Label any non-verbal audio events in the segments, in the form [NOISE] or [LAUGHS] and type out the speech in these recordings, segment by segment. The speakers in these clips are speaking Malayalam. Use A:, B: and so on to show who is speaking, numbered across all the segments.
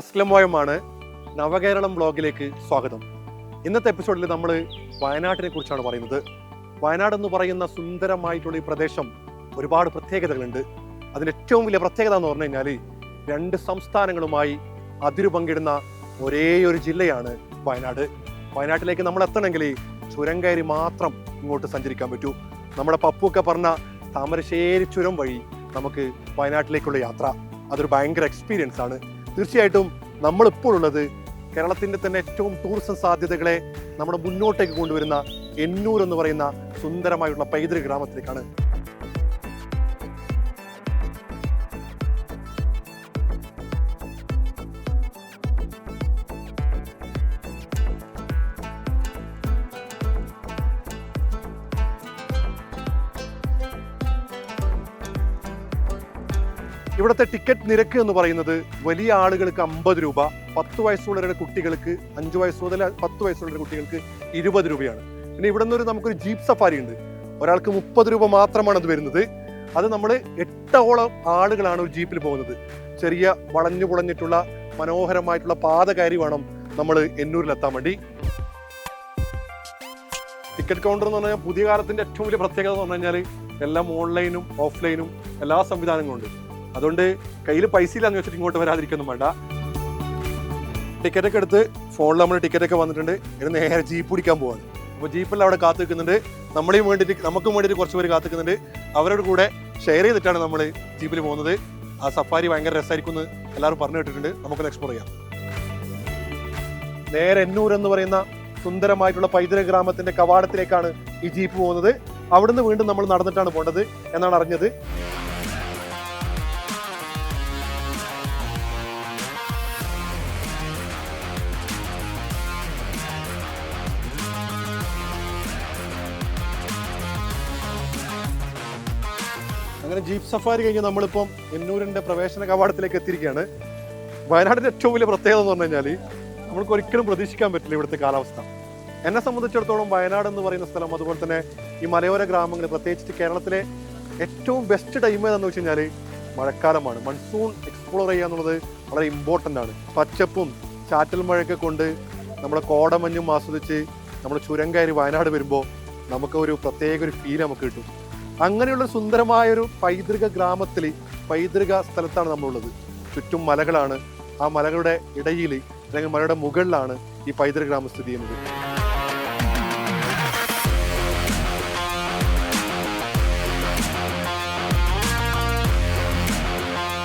A: അസ്ലമോയമാണ് നവകേരളം ബ്ലോഗിലേക്ക് സ്വാഗതം. ഇന്നത്തെ എപ്പിസോഡിൽ നമ്മൾ വയനാട്ടിനെ കുറിച്ചാണ് പറയുന്നത്. വയനാട് എന്ന് പറയുന്ന സുന്ദരമായിട്ടുള്ള ഈ പ്രദേശം ഒരുപാട് പ്രത്യേകതകളുണ്ട്. അതിൽ ഏറ്റവും വലിയ പ്രത്യേകത എന്ന് പറഞ്ഞു കഴിഞ്ഞാൽ രണ്ട് സംസ്ഥാനങ്ങളുമായി അതിരു പങ്കിടുന്ന ഒരേ ഒരു ജില്ലയാണ് വയനാട്. വയനാട്ടിലേക്ക് നമ്മൾ എത്തണമെങ്കിൽ ചുരം കയറി മാത്രം ഇങ്ങോട്ട് സഞ്ചരിക്കാൻ പറ്റൂ. നമ്മുടെ പപ്പുവൊക്കെ പറഞ്ഞ താമരശ്ശേരി ചുരം വഴി നമുക്ക് വയനാട്ടിലേക്കുള്ള യാത്ര. അതൊരു ഭയങ്കര എക്സ്പീരിയൻസ് ആണ്. തീർച്ചയായിട്ടും നമ്മൾ ഇപ്പോൾ ഉള്ളത് കേരളത്തിന്റെ തന്നെ ഏറ്റവും ടൂറിസം സാധ്യതകളെ നമ്മുടെ മുന്നോട്ടേക്ക് കൊണ്ടുവരുന്ന എന്നൂർ എന്ന് പറയുന്ന സുന്ദരമായിട്ടുള്ള പൈതൃക ഗ്രാമത്തിലേക്കാണ്. ഇവിടുത്തെ ടിക്കറ്റ് നിരക്ക് എന്ന് പറയുന്നത് വലിയ ആളുകൾക്ക് അമ്പത് രൂപ പത്ത് വയസ്സുള്ളവരുടെ കുട്ടികൾക്ക് അഞ്ച് വയസ്സ് മുതൽ പത്ത് വയസ്സുള്ള കുട്ടികൾക്ക് ഇരുപത് രൂപയാണ്. പിന്നെ ഇവിടെ നിന്നൊരു നമുക്കൊരു ജീപ്പ് സഫാരി ഉണ്ട്. ഒരാൾക്ക് മുപ്പത് രൂപ മാത്രമാണ് അത് വരുന്നത്. അത് നമ്മൾ എട്ടോളം ആളുകളാണ് ഒരു ജീപ്പിൽ പോകുന്നത്. ചെറിയ വളഞ്ഞു പുളഞ്ഞിട്ടുള്ള മനോഹരമായിട്ടുള്ള പാത കയറി വേണം നമ്മൾ എന്നൂരിലെത്താൻ വേണ്ടി. ടിക്കറ്റ് കൗണ്ടർ എന്ന് പറഞ്ഞാൽ പുതിയ കാലത്തിന്റെ ഏറ്റവും വലിയ പ്രത്യേകത എന്ന് പറഞ്ഞു കഴിഞ്ഞാൽ എല്ലാം ഓൺലൈനും ഓഫ്ലൈനും എല്ലാ സംവിധാനങ്ങളും ഉണ്ട്. അതുകൊണ്ട് കയ്യിൽ പൈസ ഇല്ലാന്ന് വെച്ചിട്ട് ഇങ്ങോട്ട് വരാതിരിക്കൊന്നും വേണ്ട. ടിക്കറ്റൊക്കെ എടുത്ത് ഫോണിൽ നമ്മൾ ടിക്കറ്റൊക്കെ വന്നിട്ടുണ്ട്. ഇത് നേരെ ജീപ്പ് പിടിക്കാൻ പോവാണ്. അപ്പോൾ ജീപ്പിൽ അവിടെ കാത്തു നിൽക്കുന്നുണ്ട്. നമ്മളെയും വേണ്ടിയിട്ട് നമുക്കും വേണ്ടിയിട്ട് കുറച്ച് പേര് കാത്തു നിൽക്കുന്നുണ്ട്. അവരോട് കൂടെ ഷെയർ ചെയ്തിട്ടാണ് നമ്മൾ ജീപ്പിൽ പോകുന്നത്. ആ സഫാരി ഭയങ്കര രസമായിരിക്കും എന്ന് എല്ലാവരും പറഞ്ഞു കേട്ടിട്ടുണ്ട്. നമുക്കൊന്ന് എക്സ്പ്ലോർ ചെയ്യാം. നേരെ എന്നൂർ എന്ന് പറയുന്ന സുന്ദരമായിട്ടുള്ള പൈതൃക ഗ്രാമത്തിന്റെ കവാടത്തിലേക്കാണ് ഈ ജീപ്പ് പോകുന്നത്. അവിടുന്ന് വീണ്ടും നമ്മൾ നടന്നിട്ടാണ് പോകേണ്ടത് എന്നാണ് അറിഞ്ഞത്. അങ്ങനെ ജീപ്പ് സഫാരി കഴിഞ്ഞ് നമ്മളിപ്പം എന്നൂരിന്റെ പ്രവേശന കവാടത്തിലേക്ക് എത്തിയിരിക്കുകയാണ്. വയനാടിന്റെ ഏറ്റവും വലിയ പ്രത്യേകത എന്ന് പറഞ്ഞു കഴിഞ്ഞാൽ നമുക്ക് ഒരിക്കലും പ്രതീക്ഷിക്കാൻ പറ്റില്ല ഇവിടുത്തെ കാലാവസ്ഥ. എന്നെ സംബന്ധിച്ചിടത്തോളം വയനാട് എന്ന് പറയുന്ന സ്ഥലം അതുപോലെ തന്നെ ഈ മലയോര ഗ്രാമങ്ങൾ പ്രത്യേകിച്ച് കേരളത്തിലെ ഏറ്റവും ബെസ്റ്റ് ടൈം ഏതെന്ന് വെച്ച് കഴിഞ്ഞാൽ മഴക്കാലമാണ്. മൺസൂൺ എക്സ്പ്ലോർ ചെയ്യുക എന്നുള്ളത് വളരെ ഇമ്പോർട്ടന്റ് ആണ്. പച്ചപ്പും ചാറ്റൽ മഴയൊക്കെ കൊണ്ട് നമ്മുടെ കോടമഞ്ഞും ആസ്വദിച്ച് നമ്മൾ ചുരം കയറി വയനാട് വരുമ്പോൾ നമുക്ക് ഒരു പ്രത്യേക ഒരു ഫീൽ നമുക്ക് കിട്ടും. അങ്ങനെയുള്ള സുന്ദരമായ ഒരു പൈതൃക ഗ്രാമത്തിൽ പൈതൃക സ്ഥലത്താണ് നമ്മളുള്ളത്. ചുറ്റും മലകളാണ്. ആ മലകളുടെ ഇടയിൽ അല്ലെങ്കിൽ മലയുടെ മുകളിലാണ് ഈ പൈതൃക ഗ്രാമം സ്ഥിതി ചെയ്യുന്നത്.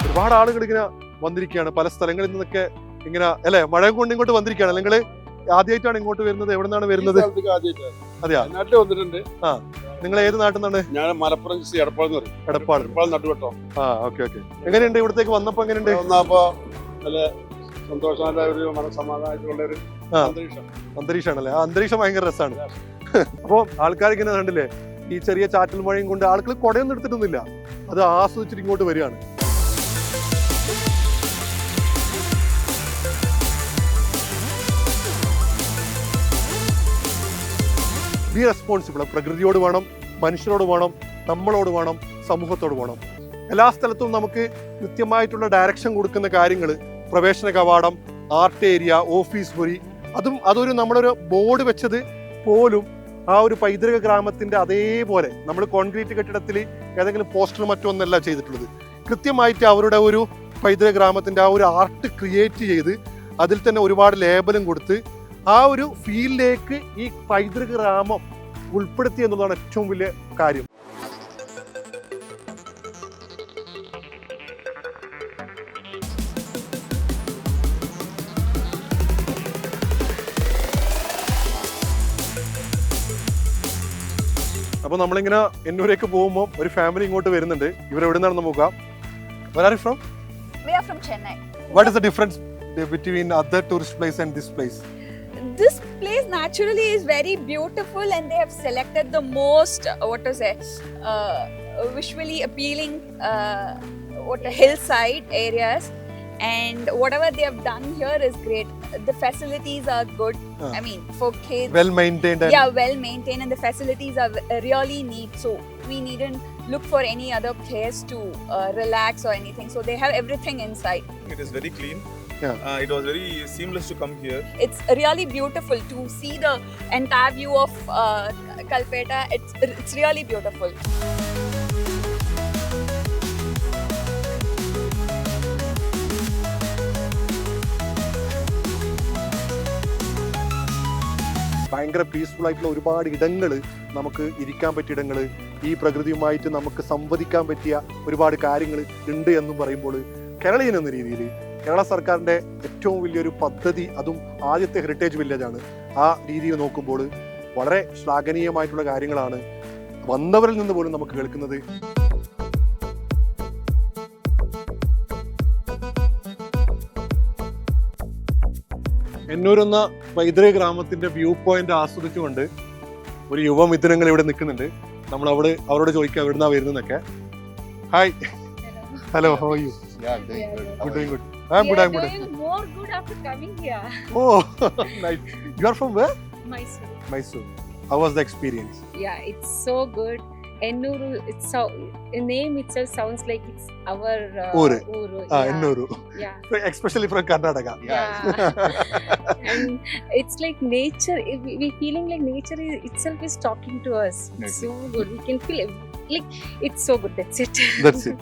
A: ഒരുപാട് ആളുകൾ ഇങ്ങനെ വന്നിരിക്കുകയാണ്. പല സ്ഥലങ്ങളിൽ നിന്നൊക്കെ ഇങ്ങനെ അല്ലെ? മഴ കൊണ്ട് ഇങ്ങോട്ട് വന്നിരിക്കുകയാണ്. അല്ലെങ്കിൽ ആദ്യമായിട്ടാണ് ഇങ്ങോട്ട് വരുന്നത്. എവിടെ നിന്നാണ് വരുന്നത്? അതെയാ?
B: നാട്ടിൽ വന്നിട്ടുണ്ട്. ആ.
A: നിങ്ങൾ ഏത് നാട്ടിൽ നിന്നാണ്
B: ഞാൻ മലപ്പുറം എടപ്പാൾ
A: എടപ്പാട്
B: എടപ്പാൾ. നട്ടുവട്ടോ
A: ആ ഓക്കെ ഓക്കെ. എങ്ങനെയുണ്ട് ഇവിടത്തേക്ക് വന്നപ്പോ എങ്ങനെയുണ്ട്?
B: വന്നപ്പോ നല്ല സന്തോഷമായ ഒരു മനസ്സമാധാനമായിട്ടുള്ള ഒരു അന്തരീക്ഷം.
A: അന്തരീക്ഷമാണല്ലേ? ആ അന്തരീക്ഷം ഭയങ്കര രസമാണ് അപ്പോൾ ആൾക്കാർ ഇങ്ങനെ കണ്ടില്ലേ? ഈ ചെറിയ ചാറ്റൽ മഴയും കൊണ്ട് ആൾക്കാർ കുടയൊന്നും എടുത്തിട്ടൊന്നുമില്ല. അത് ആസ്വദിച്ചിട്ട് ഇങ്ങോട്ട് വരികയാണ്. ബി റെസ്പോൺസിബിൾ പ്രകൃതിയോട് വേണം മനുഷ്യരോട് വേണം നമ്മളോട് വേണം സമൂഹത്തോട് വേണം. എല്ലാ സ്ഥലത്തും നമുക്ക് കൃത്യമായിട്ടുള്ള ഡയറക്ഷൻ കൊടുക്കുന്ന കാര്യങ്ങൾ പ്രവേശന കവാടം ആർട്ട് ഏരിയ ഓഫീസ് മുറി അതും അതൊരു നമ്മളൊരു ബോർഡ് വെച്ചത് പോലും ആ ഒരു പൈതൃക ഗ്രാമത്തിന്റെ അതേപോലെ നമ്മൾ കോൺക്രീറ്റ് കെട്ടിടത്തിൽ ഏതെങ്കിലും പോസ്റ്റർ മറ്റോ ഒന്നല്ല ചെയ്തിട്ടുള്ളത്. കൃത്യമായിട്ട് അവരുടെ ഒരു പൈതൃക ഗ്രാമത്തിന്റെ ആ ഒരു ആർട്ട് ക്രിയേറ്റ് ചെയ്ത് അതിൽ തന്നെ ഒരുപാട് ലേബലും കൊടുത്ത് ആ ഒരു ഫീൽഡിലേക്ക് ഈ പൈതൃക ഗ്രാമം ഉൾപ്പെടുത്തി എന്നുള്ളതാണ് ഏറ്റവും വലിയ കാര്യം. അപ്പൊ നമ്മളിങ്ങനെ എന്നൂരേക്ക് പോകുമ്പോൾ ഒരു ഫാമിലി ഇങ്ങോട്ട് വരുന്നുണ്ട്. ഇവർ എവിടെ നിന്നാണെന്ന് നോക്കാം. Ferrari from
C: We are from Chennai.
A: What is the difference between other tourist place and this place
C: this place naturally is very beautiful and they have selected the most uh, what to say uh, visually appealing uh, what hillside areas. And whatever they have done here is great. The facilities are good.
A: Uh,
C: i mean for kids.
A: Well maintained
C: yeah well maintained and the facilities are really neat. So we needn't look for any other place to uh, relax or anything. So they have everything inside.
D: It is very clean.
A: Yeah.
D: Uh, it was very seamless to come here.
C: It's really beautiful to see the entire view of uh, Kalpeta. It's it's really beautiful.
A: ഭയങ്കര പീസ്ഫുൾ ആയിട്ടുള്ള ഒരുപാട് ഇടങ്ങൾ നമുക്ക് ഇരിക്കാൻ പറ്റിയ ഇടങ്ങൾ ഈ പ്രകൃതിയുമായിട്ട് നമുക്ക് സംവദിക്കാൻ പറ്റിയ ഒരുപാട് കാര്യങ്ങൾ ഉണ്ട് എന്നും പറയുമ്പോൾ കേരളീയൻ എന്ന രീതിയിൽ കേരള സർക്കാരിന്റെ ഏറ്റവും വലിയൊരു പദ്ധതി അതും ആദ്യത്തെ ഹെറിറ്റേജ് വില്ലേജാണ് ആണ്. ആ രീതിയിൽ നോക്കുമ്പോൾ വളരെ ശ്ലാഘനീയമായിട്ടുള്ള കാര്യങ്ങളാണ് വന്നവരിൽ നിന്ന് പോലും നമുക്ക് കേൾക്കുന്നത്. എന്നൂരെന്ന പൈതൃക ഗ്രാമത്തിന്റെ വ്യൂ പോയിന്റ് ആസ്വദിച്ചുകൊണ്ട് ഒരു യുവമിഥുനങ്ങൾ ഇവിടെ നിൽക്കുന്നുണ്ട്. നമ്മൾ അവിടെ അവരോട് ചോദിക്കാം എവിടുന്നാ വരുന്നതെന്നൊക്കെ. Hi hello how you good
E: are
A: good I'm good. I'm good.
F: Doing more good after coming here. [LAUGHS]
A: Oh, [LAUGHS] nice. You are from where?
F: Mysore.
A: Mysore. How was the experience?
F: Yeah, it's so good. Ennuru, it's so the name itself sounds like it's our uh,
A: Uru.
F: Uru.
A: Ah,
F: yeah.
A: Ennuru.
F: Yeah. [LAUGHS]
A: Especially from Karnataka.
F: Yeah. and it's like nature. We feeling like nature itself is talking to us. So good. We can feel it. Like it's so good. That's it.
A: That's it.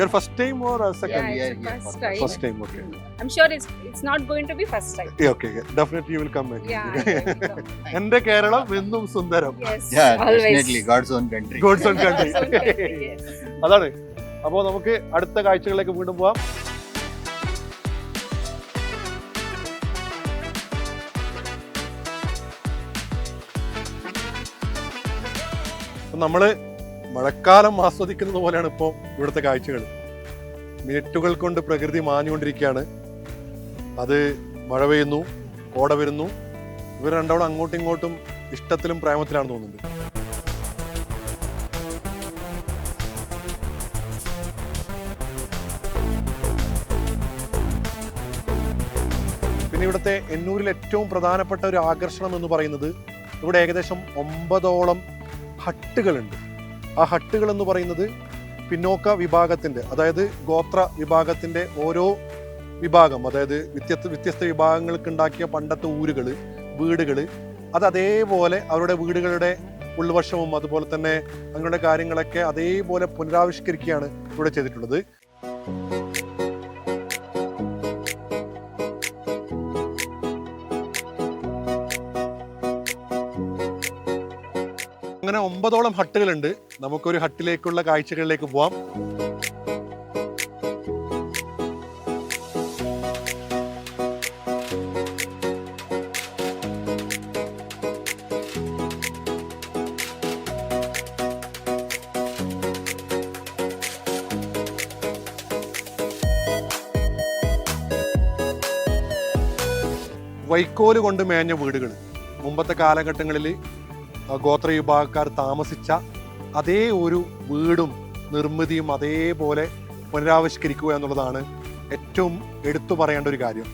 A: Your first time or
F: a
A: second?
E: Yeah,
F: it's
E: yeah,
F: the first time.
A: First time, okay.
F: I'm sure it's it's not going to be first time.
A: yeah, okay
F: yeah. definitely you will come back yeah and
A: എന്റെ കേരളം എന്നും സുന്ദരം
F: yes.
E: Yeah,
F: always.
E: definitely. God's own country.
A: God's own country
F: God's own country, yes.
A: അതാണ് അപ്പോൾ നമുക്ക് അടുത്ത കാഴ്ചകളിലേക്ക് വീണ്ടും പോവാം നമ്മൾ നമ്മൾ മഴക്കാലം ആസ്വദിക്കുന്നത് പോലെയാണ് ഇപ്പോൾ ഇവിടുത്തെ കാഴ്ചകൾ. മിനിറ്റുകൾ കൊണ്ട് പ്രകൃതി മാഞ്ഞുകൊണ്ടിരിക്കുകയാണ്. അത് മഴ പെയ്യുന്നു കോട വരുന്നു. ഇവർ രണ്ടോളം അങ്ങോട്ടും ഇങ്ങോട്ടും ഇഷ്ടത്തിലും പ്രേമത്തിലാണ് തോന്നുന്നത് പിന്നെ ഇവിടുത്തെ എന്നൂരിൽ ഏറ്റവും പ്രധാനപ്പെട്ട ഒരു ആകർഷണം എന്ന് പറയുന്നത് ഇവിടെ ഏകദേശം ഒമ്പതോളം ഹട്ടുകളുണ്ട്. ആ ഹട്ടുകൾ എന്ന് പറയുന്നത് പിന്നോക്ക വിഭാഗത്തിന്റെ അതായത് ഗോത്ര വിഭാഗത്തിന്റെ ഓരോ വിഭാഗം അതായത് വ്യത്യസ്ത വ്യത്യസ്ത വിഭാഗങ്ങൾക്ക് ഉണ്ടാക്കിയ പണ്ടത്തെ ഊരുകൾ വീടുകൾ അത് അതേപോലെ അവരുടെ വീടുകളുടെ ഉൾവശവും അതുപോലെ തന്നെ അങ്ങനെയുള്ള കാര്യങ്ങളൊക്കെ അതേപോലെ പുനരാവിഷ്കരിക്കുകയാണ് ഇവിടെ ചെയ്തിട്ടുള്ളത്. അങ്ങനെ ഒമ്പതോളം ഹട്ടുകളുണ്ട്. നമുക്കൊരു ഹട്ടിലേക്കുള്ള കാഴ്ചകളിലേക്ക് പോവാം. വൈക്കോൽ കൊണ്ട് മേഞ്ഞ വീടുകൾ മുമ്പത്തെ കാലഘട്ടങ്ങളിൽ ഗോത്ര വിഭാഗക്കാർ താമസിച്ച അതേ ഒരു വീടും നിർമ്മിതിയും അതേപോലെ പുനരാവിഷ്കരിക്കുക എന്നുള്ളതാണ് ഏറ്റവും എടുത്തു പറയേണ്ട ഒരു കാര്യം.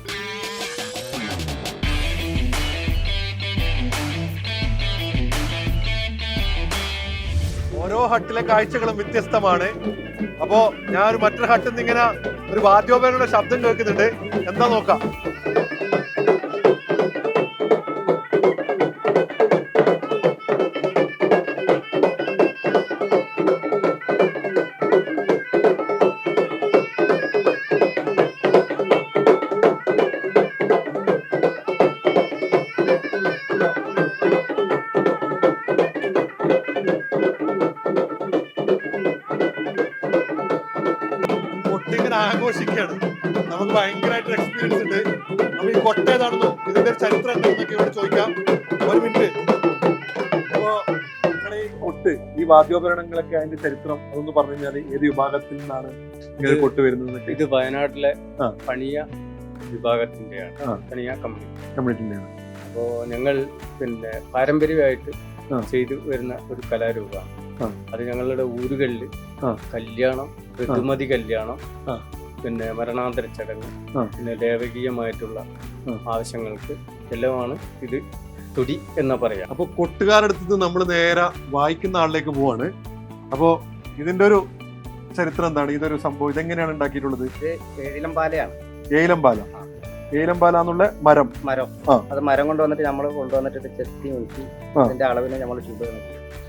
A: ഓരോ ഹട്ടിലെ കാഴ്ചകളും വ്യത്യസ്തമാണ്. അപ്പോ ഞാൻ ഒരു മറ്റൊരു ഹട്ടിൽ നിന്ന് ഇങ്ങനെ ഒരു വാദ്യോപകരണ ശബ്ദം കേൾക്കുന്നുണ്ട്. എന്താ നോക്കാം? ആഘോഷിക്കുകയാണ്. നമുക്ക് ഭയങ്കരമായിട്ട് എക്സ്പീരിയൻസ് ഉണ്ട്. നമ്മൾ ഈ കൊട്ട ഏതാണെന്നോ ഇതിന്റെ ചരിത്രം എന്താണെന്നൊക്കെ ഇവിടെ ചോദിക്കാം. ഒരു മിനിറ്റ് അപ്പോ നിങ്ങളെ ഈ കൊട്ട് ഈ വാദ്യോപകരണങ്ങളൊക്കെ അതിന്റെ ചരിത്രം അതൊന്ന് പറഞ്ഞു കഴിഞ്ഞാൽ ഏത് വിഭാഗത്തിൽ നിന്നാണ് ഇങ്ങനെ കൊട്ട് വരുന്നത്
G: ഇത് വയനാട്ടിലെ പണിയ വിഭാഗത്തിന്റെയാണ്. പണിയ അപ്പോ ഞങ്ങൾ പിന്നെ പാരമ്പര്യമായിട്ട് ചെയ്തു വരുന്ന ഒരു കലാരൂപമാണ്. അത് ഞങ്ങളുടെ ഊരുകളിൽ കല്യാണം ഋതുമതി കല്യാണം. പിന്നെ മരണാന്തര ചടങ്ങ്. പിന്നെ ദേവകീയമായിട്ടുള്ള ആവശ്യങ്ങൾക്ക് എല്ലാമാണ് ഇത് തുടി എന്ന് പറയാം.
A: അപ്പൊ കൊട്ടുകാരടുത്ത് നിന്ന് നമ്മൾ നേരെ വായിക്കുന്ന ആളിലേക്ക് പോവാണ്. അപ്പോ ഇതിന്റെ ഒരു ചരിത്രം എന്താണ്? ഇതൊരു സംഭവം ഇതെങ്ങനെയാണ് ഉണ്ടാക്കിയിട്ടുള്ളത്?
H: ഇത് ഏഴിലം പാലയാണ്
A: ഏലം പാല ഏലംപാല എന്നുള്ള മരം.
G: മരം. അത് മരം കൊണ്ടുവന്നിട്ട് നമ്മൾ കൊണ്ടുവന്നിട്ട് ചെത്തി നോക്കി അതിന്റെ അളവിന് നമ്മൾ ചൂട്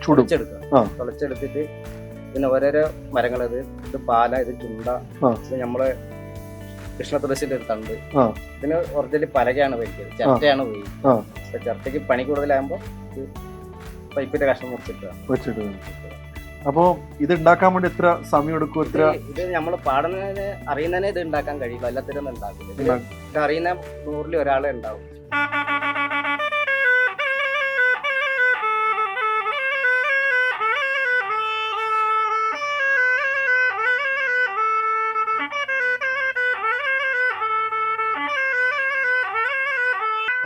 A: ചുടും.
G: തുളച്ചെടുക്കുക. തുളച്ചെടുത്തിട്ട് പിന്നെ ഓരോരോ മരങ്ങൾ ഇത് ഇത് പാല ഇത് ചുണ്ട
A: നമ്മളെ
G: ഇത് നമ്മൾ കൃഷ്ണ തുളസിന്റെ ഒരു തണ്ട്.
A: ആ.
G: ഇതിന് ഒറിജിനൽ പലകയാണ് വലിയത് ചിരട്ടയാണ് പോയി
A: ആ.
G: ചിരട്ടയ്ക്ക് പണി കൂടുതലാകുമ്പോൾ പൈപ്പിന്റെ കഷ്ണം മുറിച്ചിട്ട്
A: അപ്പോ ഇത് ഉണ്ടാക്കാൻ വേണ്ടി എത്ര സമയം എടുക്കും? എത്ര
G: ഇത് നമ്മൾ പാടുന്നതിന് അറിയുന്നതിനെ ഇത് ഉണ്ടാക്കാൻ കഴിയില്ല എല്ലാത്തിനും ഉണ്ടാക്കില്ല അറിയുന്ന നൂറിൽ ഒരാളെ ഉണ്ടാവും.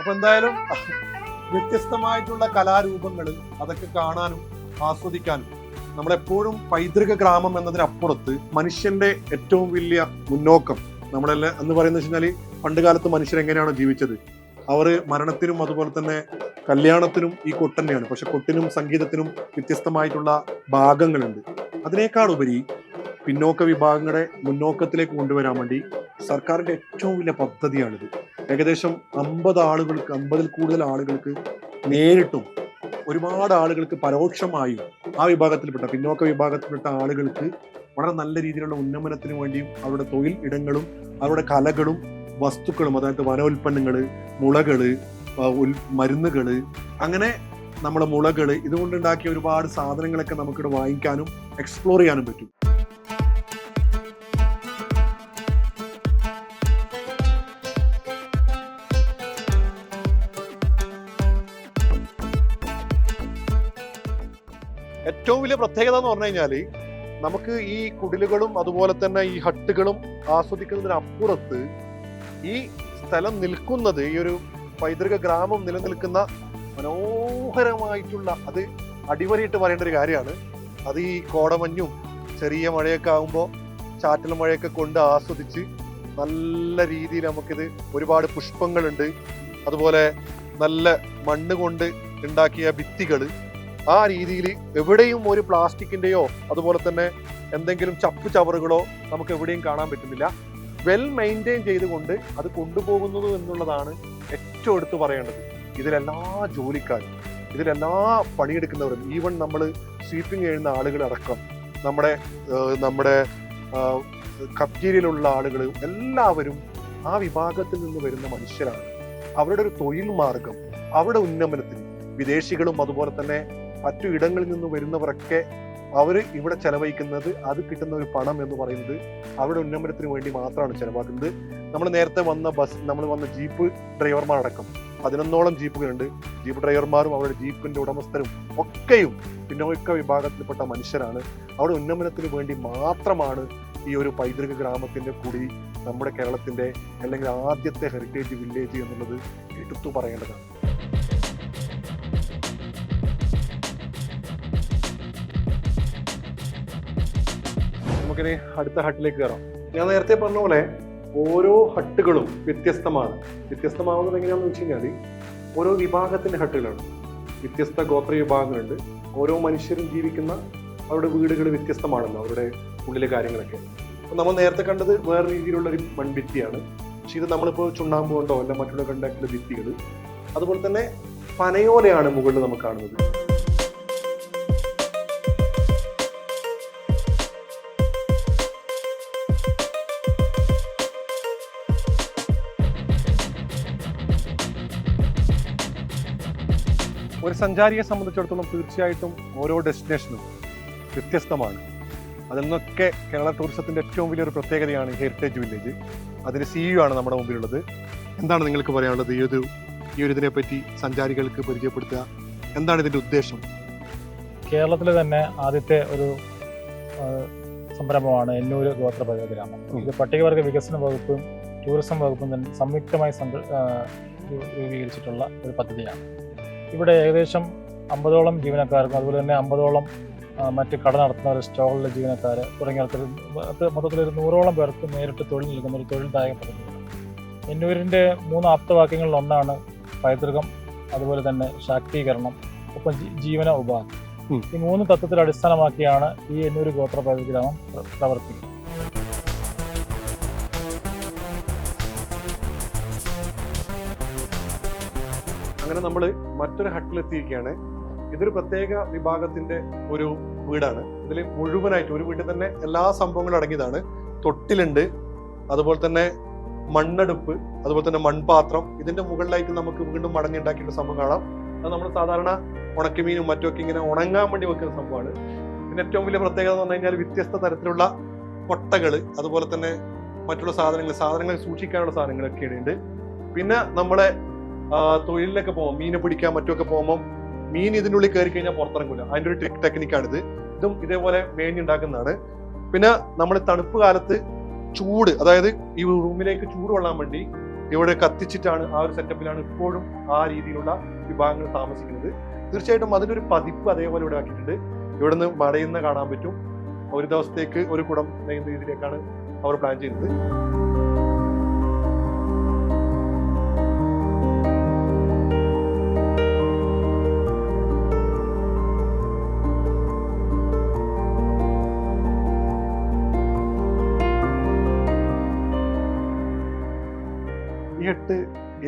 A: അപ്പൊ എന്തായാലും വ്യത്യസ്തമായിട്ടുള്ള കലാരൂപങ്ങൾ അതൊക്കെ കാണാനും ആസ്വദിക്കാനും നമ്മളെപ്പോഴും പൈതൃക ഗ്രാമം എന്നതിനപ്പുറത്ത് മനുഷ്യന്റെ ഏറ്റവും വലിയ മുന്നോക്കം നമ്മളെല്ലാം എന്ന് പറയുന്നത് വെച്ചാൽ പണ്ട് കാലത്ത് മനുഷ്യർ എങ്ങനെയാണ് ജീവിച്ചത്? അവർ മരണത്തിനും അതുപോലെ തന്നെ കല്യാണത്തിനും ഈ കൊട്ട് തന്നെയാണ്. പക്ഷെ കൊട്ടിനും സംഗീതത്തിനും വ്യത്യസ്തമായിട്ടുള്ള ഭാഗങ്ങളുണ്ട്. അതിനേക്കാളുപരി പിന്നോക്ക വിഭാഗങ്ങളെ മുന്നോക്കത്തിലേക്ക് കൊണ്ടുവരാൻ വേണ്ടി സർക്കാരിന്റെ ഏറ്റവും വലിയ പദ്ധതിയാണിത്. ഏകദേശം അമ്പത് ആളുകൾക്ക് അമ്പതിൽ കൂടുതൽ ആളുകൾക്ക് നേരിട്ടും ഒരുപാട് ആളുകൾക്ക് പരോക്ഷമായും ആ വിഭാഗത്തിൽപ്പെട്ട പിന്നോക്ക വിഭാഗത്തിൽപ്പെട്ട ആളുകൾക്ക് വളരെ നല്ല രീതിയിലുള്ള ഉന്നമനത്തിന് വേണ്ടിയും അവരുടെ തൊഴിൽ ഇടങ്ങളും അവരുടെ കലകളും വസ്തുക്കളും അതായത് വന ഉൽപ്പന്നങ്ങൾ മുളകൾ മരുന്നുകൾ അങ്ങനെ നമ്മളെ മുളകൾ ഇതുകൊണ്ടുണ്ടാക്കിയ ഒരുപാട് സാധനങ്ങളൊക്കെ നമുക്കിവിടെ വാങ്ങിക്കാനും എക്സ്പ്ലോർ ചെയ്യാനും പറ്റും. ഏറ്റവും വലിയ പ്രത്യേകത എന്ന് പറഞ്ഞു കഴിഞ്ഞാൽ നമുക്ക് ഈ കുടിലുകളും അതുപോലെ തന്നെ ഈ ഹട്ടുകളും ആസ്വദിക്കുന്നതിനപ്പുറത്ത് ഈ സ്ഥലം നിൽക്കുന്നത് ഈ ഒരു പൈതൃക ഗ്രാമം നിലനിൽക്കുന്ന മനോഹരമായിട്ടുള്ള അത് അടിവരയിട്ട് പറയേണ്ട ഒരു കാര്യമാണ്. അത് ഈ കോടമഞ്ഞും ചെറിയ മഴയൊക്കെ ആകുമ്പോൾ ചാറ്റൽ മഴയൊക്കെ കൊണ്ട് ആസ്വദിച്ച് നല്ല രീതിയിൽ നമുക്കിത് ഒരുപാട് പുഷ്പങ്ങളുണ്ട്. അതുപോലെ നല്ല മണ്ണ് കൊണ്ട് ഉണ്ടാക്കിയ ഭിത്തികൾ ആ രീതിയിൽ എവിടെയും ഒരു പ്ലാസ്റ്റിക്കിന്റെയോ അതുപോലെ തന്നെ എന്തെങ്കിലും ചപ്പ് ചവറുകളോ നമുക്ക് എവിടെയും കാണാൻ പറ്റുന്നില്ല. വെൽ മെയിന്റെയിൻ ചെയ്തുകൊണ്ട് അത് കൊണ്ടുപോകുന്നത് എന്നുള്ളതാണ് ഏറ്റവും എടുത്തു പറയേണ്ടത്. ഇതിലെല്ലാ ജോലിക്കാരും ഇതിലെല്ലാ പണിയെടുക്കുന്നവരും ഈവൻ നമ്മൾ സ്വീപ്പിംഗ് ചെയ്യുന്ന ആളുകളടക്കം നമ്മുടെ നമ്മുടെ കഫ്റ്റീരിയയിലുള്ള ആളുകൾ എല്ലാവരും ആ വിഭാഗത്തിൽ നിന്ന് വരുന്ന മനുഷ്യരാണ്. അവരുടെ ഒരു തൊഴിൽ മാർഗം അവരുടെ ഉന്നമനത്തിന് വിദേശികളും അതുപോലെ തന്നെ മറ്റു ഇടങ്ങളിൽ നിന്ന് വരുന്നവരൊക്കെ അവർ ഇവിടെ ചെലവഴിക്കുന്നത് അത് കിട്ടുന്ന ഒരു പണം എന്ന് പറയുന്നത് അവരുടെ ഉന്നമനത്തിന് വേണ്ടി മാത്രമാണ് ചെലവാക്കുന്നത്. നമ്മൾ നേരത്തെ വന്ന ബസ് നമ്മൾ വന്ന ജീപ്പ് ഡ്രൈവർമാരടക്കം പതിനൊന്നോളം ജീപ്പുകളുണ്ട്. ജീപ്പ് ഡ്രൈവർമാരും അവരുടെ ജീപ്പിന്റെ ഉടമസ്ഥരും ഒക്കെയും പിന്നോക്ക വിഭാഗത്തിൽപ്പെട്ട മനുഷ്യരാണ്. അവരുടെ ഉന്നമനത്തിന് വേണ്ടി മാത്രമാണ് ഈ ഒരു പൈതൃക ഗ്രാമത്തിന്റെ കൂടി നമ്മുടെ കേരളത്തിന്റെ അല്ലെങ്കിൽ ആദ്യത്തെ ഹെറിറ്റേജ് വില്ലേജ് എന്നുള്ളത് എടുത്തു പറയേണ്ടതാണ്. നമുക്കിനി അടുത്ത ഹട്ടിലേക്ക് കയറാം. ഞാൻ നേരത്തെ പറഞ്ഞ പോലെ ഓരോ ഹട്ടുകളും വ്യത്യസ്തമാണ്. വ്യത്യസ്തമാവുന്നത് എങ്ങനെയാണെന്ന് വെച്ച് കഴിഞ്ഞാൽ ഓരോ വിഭാഗത്തിന്റെ ഹട്ടുകളാണ്. വ്യത്യസ്ത ഗോത്ര വിഭാഗങ്ങളുണ്ട്. ഓരോ മനുഷ്യരും ജീവിക്കുന്ന അവരുടെ വീടുകൾ വ്യത്യസ്തമാണല്ലോ അവരുടെ ഉള്ളിലെ കാര്യങ്ങളൊക്കെ. അപ്പം നമ്മൾ നേരത്തെ കണ്ടത് വേറെ രീതിയിലുള്ള ഒരു മൺഭിത്തിയാണ് പക്ഷെ ഇത് നമ്മളിപ്പോൾ ചുണ്ണാമ്പ് കൊണ്ടോ അല്ല മറ്റുള്ള കണ്ടാക്കിയുള്ള ഭിത്തികൾ അതുപോലെ തന്നെ പനയോലയാണ് മുകളിൽ നമുക്ക് കാണുന്നത്. ഒരു സഞ്ചാരിയെ സംബന്ധിച്ചിടത്തോളം തീർച്ചയായിട്ടും ഓരോ ഡെസ്റ്റിനേഷനും വ്യത്യസ്തമാണ്. അതിൽ നിന്നൊക്കെ കേരള ടൂറിസത്തിന്റെ ഏറ്റവും വലിയൊരു പ്രത്യേകതയാണ് ഹെറിറ്റേജ് വില്ലേജ്. അതിന് യു ആണ് നമ്മുടെ മുമ്പിലുള്ളത്. എന്താണ് നിങ്ങൾക്ക് പറയാനുള്ളത്? ഈ ഒരു ഈ ഒരു ഇതിനെ പറ്റി സഞ്ചാരികൾക്ക് പരിചയപ്പെടുത്തുക. എന്താണ് ഇതിന്റെ ഉദ്ദേശം?
H: കേരളത്തിലെ തന്നെ ആദ്യത്തെ ഒരു സംരംഭമാണ് എന്നൂര് ഗോത്ര പൈതൃക ഗ്രാമം. ഇത് പട്ടികവർഗ വികസന വകുപ്പും ടൂറിസം വകുപ്പും തന്നെ സംയുക്തമായി രൂപീകരിച്ചിട്ടുള്ള ഒരു പദ്ധതിയാണ്. ഇവിടെ ഏകദേശം അമ്പതോളം ജീവനക്കാർക്കും അതുപോലെ തന്നെ അമ്പതോളം മറ്റ് കട നടത്തുന്ന സ്റ്റോളിലെ ജീവനക്കാർ തുടങ്ങിയ ആൾക്കാർ മൊത്തത്തിൽ ഒരു നൂറോളം പേർക്ക് നേരിട്ട് തൊഴിൽ നൽകുന്ന ഒരു തൊഴിൽദായക പദ്ധതിയാണ് എന്നൂരിന്റെ മൂന്ന് ആപ്തവാക്യങ്ങളിൽ ഒന്നാണ് പൈതൃകം അതുപോലെ തന്നെ ശാക്തീകരണം ഒപ്പം ജീവന ഉപാധി. ഈ മൂന്ന് തത്വത്തിൽ അടിസ്ഥാനമാക്കിയാണ് ഈ എന്നൂര് ഗോത്ര പൈതൃക ഗ്രാമം പ്രവർത്തിക്കുന്നത്.
A: നമ്മൾ മറ്റൊരു ഹട്ടിലെത്തിയിരിക്കുകയാണ്. ഇതൊരു പ്രത്യേക വിഭാഗത്തിന്റെ ഒരു വീടാണ്. ഇതിൽ മുഴുവനായിട്ട് ഒരു വീട്ടിൽ തന്നെ എല്ലാ സംഭവങ്ങളും അടങ്ങിയതാണ്. തൊട്ടിലുണ്ട്. അതുപോലെ തന്നെ മണ്ണടുപ്പ് അതുപോലെ തന്നെ മൺപാത്രം. ഇതിന്റെ മുകളിലായിട്ട് നമുക്ക് വീണ്ടും മടങ്ങിണ്ടാക്കിയിട്ട് സംഭവം കാണാം. അത് നമ്മൾ സാധാരണ ഉണക്കമീനും മറ്റുമൊക്കെ ഇങ്ങനെ ഉണങ്ങാൻ വേണ്ടി വെക്കുന്ന സംഭവമാണ്. പിന്നെ ഏറ്റവും വലിയ പ്രത്യേകത എന്ന് പറഞ്ഞു കഴിഞ്ഞാൽ വ്യത്യസ്ത തരത്തിലുള്ള കൊട്ടകൾ അതുപോലെ തന്നെ മറ്റുള്ള സാധനങ്ങൾ സാധനങ്ങൾ സൂക്ഷിക്കാനുള്ള സാധനങ്ങളൊക്കെ ഉണ്ട്. പിന്നെ നമ്മളെ തൊഴിലിലൊക്കെ പോകുമ്പോൾ മീനെ പിടിക്കാൻ മറ്റുമൊക്കെ പോകുമ്പോൾ മീൻ ഇതിനുള്ളിൽ കയറി കഴിഞ്ഞാൽ പുറത്തിറങ്ങില്ല അതിന്റെ ഒരു ടെക് ടെക്നിക്കാണിത് ഇതും ഇതേപോലെ മേഞ്ഞുണ്ടാക്കുന്നതാണ് പിന്നെ നമ്മൾ തണുപ്പ് കാലത്ത് ചൂട് അതായത് ഈ റൂമിലേക്ക് ചൂട് കൊള്ളാൻ വേണ്ടി ഇവിടെ കത്തിച്ചിട്ടാണ് ആ ഒരു സെറ്റപ്പിലാണ് ഇപ്പോഴും ആ രീതിയിലുള്ള വിഭാഗങ്ങൾ താമസിക്കുന്നത്. തീർച്ചയായിട്ടും അതിന്റെ ഒരു പതിപ്പ് അതേപോലെ ഇവിടെ ആക്കിയിട്ടുണ്ട്. ഇവിടെ നിന്ന് മടയുന്ന കാണാൻ പറ്റും. ഒരു ദിവസത്തേക്ക് ഒരു കുടം നെയ്യുന്ന രീതിയിലേക്കാണ് അവർ പ്ലാൻ ചെയ്യുന്നത്.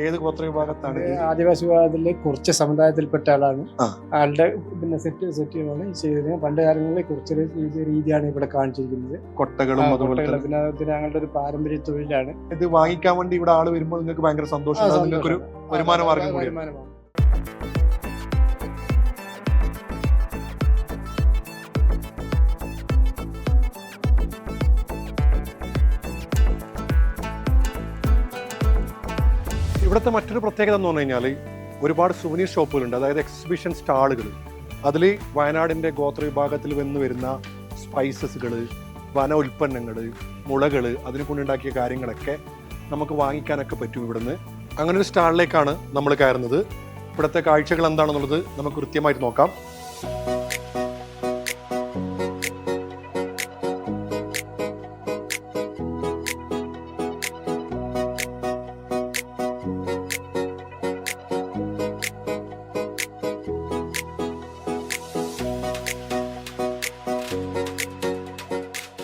A: ഏത് ഗോത്ര വിഭാഗത്താണ്
I: ആദിവാസി വിഭാഗത്തിലെ കുറച്ച് സമുദായത്തിൽപ്പെട്ട ആളാണ്. ആളുടെ പിന്നെ സെറ്റ് സെറ്റുകളാണ് ചെയ്തത്. പണ്ട് കാലങ്ങളിൽ കുറച്ച് രീതിയാണ് ഇവിടെ കാണിച്ചിരിക്കുന്നത്.
A: കൊട്ടകളും അതുപോലെ
I: പിന്നെ ഞങ്ങളുടെ ഒരു പാരമ്പര്യ തൊഴിലാണ്.
A: ഇത് വാങ്ങിക്കാൻ വേണ്ടി ഇവിടെ ആൾ വരുമ്പോൾ നിങ്ങൾക്ക് ഭയങ്കര സന്തോഷം
I: ആ,
A: നിങ്ങൾക്ക് ഒരു
I: സന്തോഷം.
A: വരുമാന മാർഗം കൂടിയാണ്. ഇവിടുത്തെ മറ്റൊരു പ്രത്യേകത എന്ന് പറഞ്ഞു കഴിഞ്ഞാൽ ഒരുപാട് സുവനീർ ഷോപ്പുകളുണ്ട് അതായത് എക്സിബിഷൻ സ്റ്റാളുകൾ അതിൽ വയനാടിന്റെ ഗോത്ര വിഭാഗത്തിൽ വന്ന് വരുന്ന സ്പൈസസുകൾ വന ഉൽപ്പന്നങ്ങൾ മുളകൾ അതിനെ കൊണ്ടുണ്ടാക്കിയ കാര്യങ്ങളൊക്കെ നമുക്ക് വാങ്ങിക്കാനൊക്കെ പറ്റും ഇവിടുന്ന്. അങ്ങനെ ഒരു സ്റ്റാളിലേക്കാണ് നമ്മൾ കയറുന്നത്. ഇവിടുത്തെ കാഴ്ചകൾ എന്താണെന്നുള്ളത് നമുക്ക് കൃത്യമായിട്ട് നോക്കാം.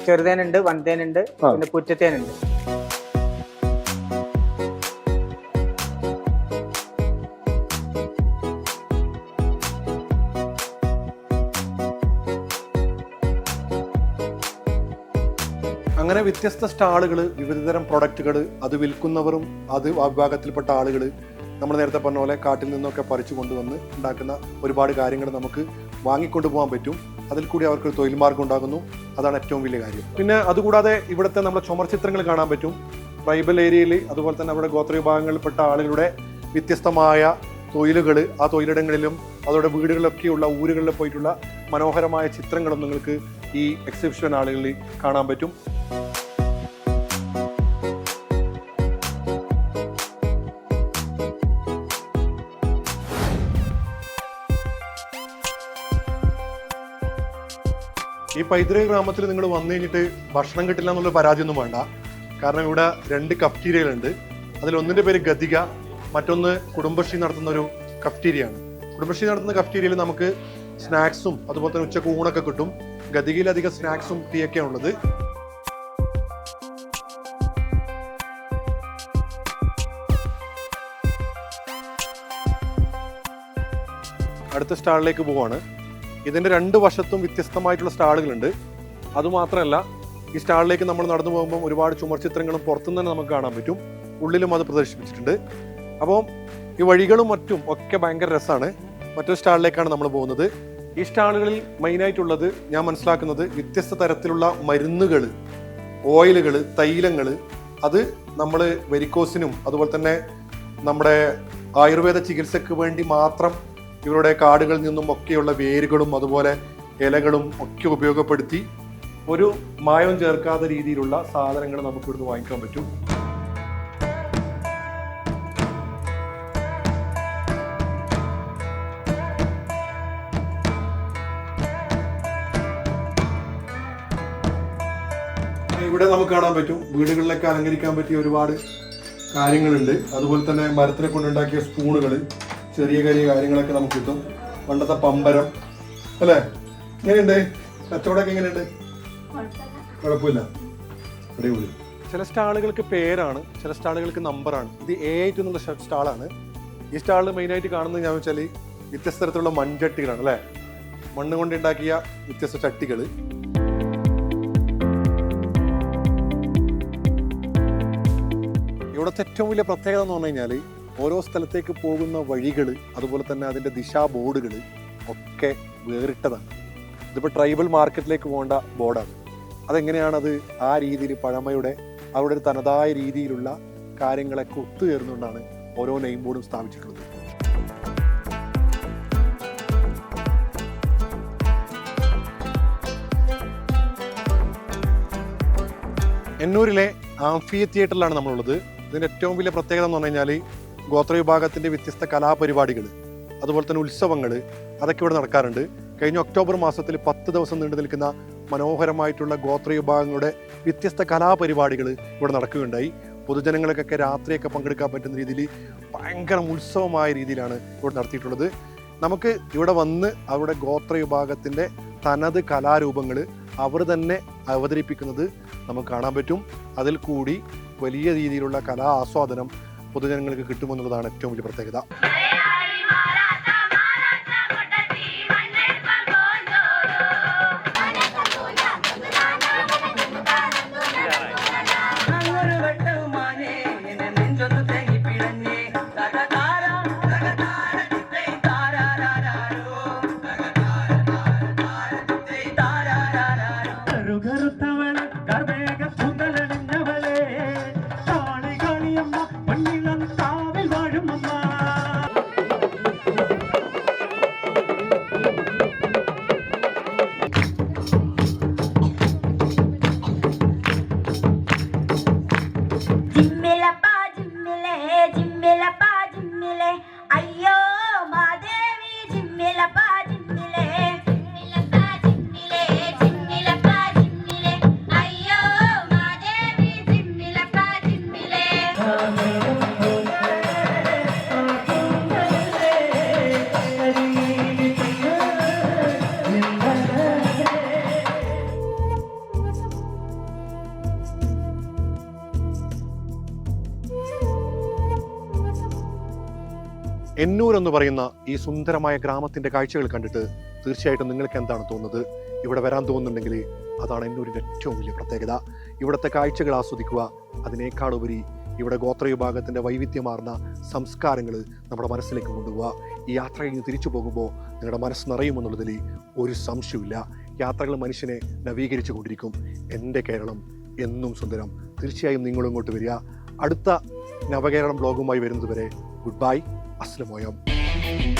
J: ചെറുതേനുണ്ട് വൻതേനുണ്ട് പിന്നെ കുറ്റത്തേനുണ്ട്
A: അങ്ങനെ വ്യത്യസ്ത സ്റ്റാളുകൾ വിവിധതരം പ്രൊഡക്റ്റുകൾ അത് വിൽക്കുന്നവരും അത് ആ വിഭാഗത്തിൽപ്പെട്ട ആളുകൾ നമ്മൾ നേരത്തെ പറഞ്ഞ പോലെ കാട്ടിൽ നിന്നൊക്കെ പറിച്ചു കൊണ്ടുവന്ന് ഉണ്ടാക്കുന്ന ഒരുപാട് കാര്യങ്ങൾ നമുക്ക് വാങ്ങിക്കൊണ്ടു പോകാൻ പറ്റും. അതിൽ കൂടി അവർക്ക് ഒരു തൊഴിൽ മാർഗം ഉണ്ടാകുന്നു. അതാണ് ഏറ്റവും വലിയ കാര്യം. പിന്നെ അതുകൂടാതെ ഇവിടുത്തെ നമ്മുടെ ചുമർ ചിത്രങ്ങൾ കാണാൻ പറ്റും. ട്രൈബൽ ഏരിയയിൽ അതുപോലെ തന്നെ അവിടെ ഗോത്ര വിഭാഗങ്ങളിൽപ്പെട്ട ആളുകളുടെ വ്യത്യസ്തമായ തൊഴിലുകൾ ആ തൊഴിലിടങ്ങളിലും അതോടെ വീടുകളിലൊക്കെയുള്ള ഊരുകളിൽ പോയിട്ടുള്ള മനോഹരമായ ചിത്രങ്ങളും നിങ്ങൾക്ക് ഈ എക്സിബിഷൻ ആളുകളിൽ കാണാൻ പറ്റും. പൈതൃക ഗ്രാമത്തിൽ നിങ്ങൾ വന്നു കഴിഞ്ഞിട്ട് ഭക്ഷണം കിട്ടില്ല എന്നുള്ള പരാതിയൊന്നും വേണ്ട. കാരണം ഇവിടെ രണ്ട് കഫ്റ്റീരിയകളുണ്ട് അതിൽ ഒന്നിന്റെ പേര് ഗതിക മറ്റൊന്ന് കുടുംബശ്രീ നടത്തുന്ന ഒരു കഫ്റ്റീരിയാണ് കുടുംബശ്രീ നടത്തുന്ന കഫ്റ്റീരിയയിൽ നമുക്ക് സ്നാക്സും അതുപോലെ തന്നെ ഉച്ചയ്ക്ക് ഊണൊക്കെ കിട്ടും. ഗതികയിൽ അധികം സ്നാക്സും ടീ ഒക്കെയാണ് ഉള്ളത്. അടുത്ത സ്റ്റാളിലേക്ക് പോവാണ്. ഇതിന്റെ രണ്ട് വശത്തും വ്യത്യസ്തമായിട്ടുള്ള സ്റ്റാളുകളുണ്ട്. അതുമാത്രമല്ല ഈ സ്റ്റാളിലേക്ക് നമ്മൾ നടന്നു പോകുമ്പോൾ ഒരുപാട് ചുമർ ചിത്രങ്ങളും പുറത്തുനിന്ന് തന്നെ നമുക്ക് കാണാൻ പറ്റും. ഉള്ളിലും അത് പ്രദർശിപ്പിച്ചിട്ടുണ്ട്. അപ്പോൾ ഈ വഴികളും മറ്റും ഒക്കെ ഭയങ്കര രസമാണ്. മറ്റൊരു സ്റ്റാളിലേക്കാണ് നമ്മൾ പോകുന്നത്. ഈ സ്റ്റാളുകളിൽ മെയിനായിട്ടുള്ളത് ഞാൻ മനസ്സിലാക്കുന്നത് വ്യത്യസ്ത തരത്തിലുള്ള മരുന്നുകൾ ഓയിലുകൾ തൈലങ്ങൾ അത് നമ്മൾ വെരിക്കോസിനും അതുപോലെ തന്നെ നമ്മുടെ ആയുർവേദ ചികിത്സയ്ക്ക് വേണ്ടി മാത്രം ഇവരുടെ കാടുകളിൽ നിന്നും ഒക്കെയുള്ള വേരുകളും അതുപോലെ ഇലകളും ഒക്കെ ഉപയോഗപ്പെടുത്തി ഒരു മായം ചേർക്കാത്ത രീതിയിലുള്ള സാധനങ്ങൾ നമുക്ക് ഇവിടുന്ന് വാങ്ങിക്കാൻ പറ്റും. ഇവിടെ നമുക്ക് കാണാൻ പറ്റും വീടുകളിലൊക്കെ അലങ്കരിക്കാൻ പറ്റിയ ഒരുപാട് കാര്യങ്ങളുണ്ട്. അതുപോലെ തന്നെ മരത്തിനെ കൊണ്ടുണ്ടാക്കിയ സ്പൂണുകൾ ചെറിയ ചെറിയ കാര്യങ്ങളൊക്കെ നമുക്ക് കിട്ടും. പണ്ടത്തെ പമ്പരം അല്ലേ? എങ്ങനെയുണ്ട്? കച്ചവടമൊക്കെ എങ്ങനെയുണ്ട്? കുഴപ്പമില്ല. അടിപൊളി. ചില സ്റ്റാളുകൾക്ക് പേരാണ് ചില സ്റ്റാളുകൾക്ക് നമ്പറാണ്. ഇത് എ ഐറ്റ് എന്നുള്ള സ്റ്റാളാണ്. ഈ സ്റ്റാളിൽ മെയിനായിട്ട് കാണുന്നത് ഞാൻ വെച്ചാൽ വ്യത്യസ്ത തരത്തിലുള്ള മൺചട്ടികളാണ് അല്ലേ? മണ്ണ് കൊണ്ട് ഉണ്ടാക്കിയ വ്യത്യസ്ത ചട്ടികൾ ഇവിടുത്തെ ഏറ്റവും വലിയ പ്രത്യേകത എന്ന് പറഞ്ഞു കഴിഞ്ഞാൽ ഓരോ സ്ഥലത്തേക്ക് പോകുന്ന വഴികൾ അതുപോലെ തന്നെ അതിന്റെ ദിശാ ബോർഡുകൾ ഒക്കെ വേറിട്ടതാണ്. ഇതിപ്പോൾ ട്രൈബൽ മാർക്കറ്റിലേക്ക് പോകേണ്ട ബോർഡാണ്. അതെങ്ങനെയാണത് ആ രീതിയിൽ പഴമയുടെ അവരുടെ ഒരു തനതായ രീതിയിലുള്ള കാര്യങ്ങളൊക്കെ ഒത്തുചേർന്നുകൊണ്ടാണ് ഓരോ നെയിം ബോർഡും സ്ഥാപിച്ചിട്ടുള്ളത്. എന്നൂരിലെ ആംഫിയ തിയേറ്ററിലാണ് നമ്മളുള്ളത്. ഇതിന്റെ ഏറ്റവും വലിയ പ്രത്യേകത എന്ന് പറഞ്ഞു കഴിഞ്ഞാൽ ഗോത്ര വിഭാഗത്തിന്റെ വ്യത്യസ്ത കലാപരിപാടികൾ അതുപോലെ തന്നെ ഉത്സവങ്ങൾ അതൊക്കെ ഇവിടെ നടക്കാറുണ്ട്. കഴിഞ്ഞ ഒക്ടോബർ മാസത്തിൽ പത്ത് ദിവസം നീണ്ടു നിൽക്കുന്ന മനോഹരമായിട്ടുള്ള ഗോത്ര വിഭാഗങ്ങളുടെ വ്യത്യസ്ത കലാപരിപാടികൾ ഇവിടെ നടക്കുകയുണ്ടായി. പൊതുജനങ്ങൾക്കൊക്കെ രാത്രിയൊക്കെ പങ്കെടുക്കാൻ പറ്റുന്ന രീതിയിൽ ഭയങ്കര ഉത്സവമായ രീതിയിലാണ് ഇവിടെ നടത്തിയിട്ടുള്ളത്. നമുക്ക് ഇവിടെ വന്ന് അവരുടെ ഗോത്ര വിഭാഗത്തിന്റെ തനത് കലാരൂപങ്ങൾ അവർ തന്നെ അവതരിപ്പിക്കുന്നത് നമുക്ക് കാണാൻ പറ്റും. അതിൽ കൂടി വലിയ രീതിയിലുള്ള കലാ ആസ്വാദനം പൊതുജനങ്ങൾക്ക് കിട്ടുമെന്നുള്ളതാണ് ഏറ്റവും വലിയ പ്രത്യേകത. എന്നൂർ എന്ന് പറയുന്ന ഈ സുന്ദരമായ ഗ്രാമത്തിന്റെ കാഴ്ചകൾ കണ്ടിട്ട് തീർച്ചയായിട്ടും നിങ്ങൾക്ക് എന്താണ് തോന്നുന്നത്? ഇവിടെ വരാൻ തോന്നുന്നുണ്ടെങ്കിൽ അതാണ് എന്നൂരിന്റെ ഏറ്റവും വലിയ പ്രത്യേകത. ഇവിടുത്തെ കാഴ്ചകൾ ആസ്വദിക്കുക അതിനേക്കാളുപരി ഇവിടെ ഗോത്ര വിഭാഗത്തിന്റെ വൈവിധ്യമാർന്ന സംസ്കാരങ്ങൾ നമ്മുടെ മനസ്സിലേക്ക് കൊണ്ടുപോവുക. ഈ യാത്ര കഴിഞ്ഞ് തിരിച്ചു പോകുമ്പോൾ നിങ്ങളുടെ മനസ്സ് നിറയുമെന്നുള്ളതിൽ ഒരു സംശയമില്ല യാത്രകൾ മനുഷ്യനെ നവീകരിച്ചു കൊണ്ടിരിക്കും. എന്റെ കേരളം എന്നും സുന്ദരം. തീർച്ചയായും നിങ്ങളും ഇങ്ങോട്ട് വരിക. അടുത്ത നവകേരളം ബ്ലോഗുമായി വരുന്നതുവരെ ഗുഡ് ബൈ. আসসালামু আলাইকুম।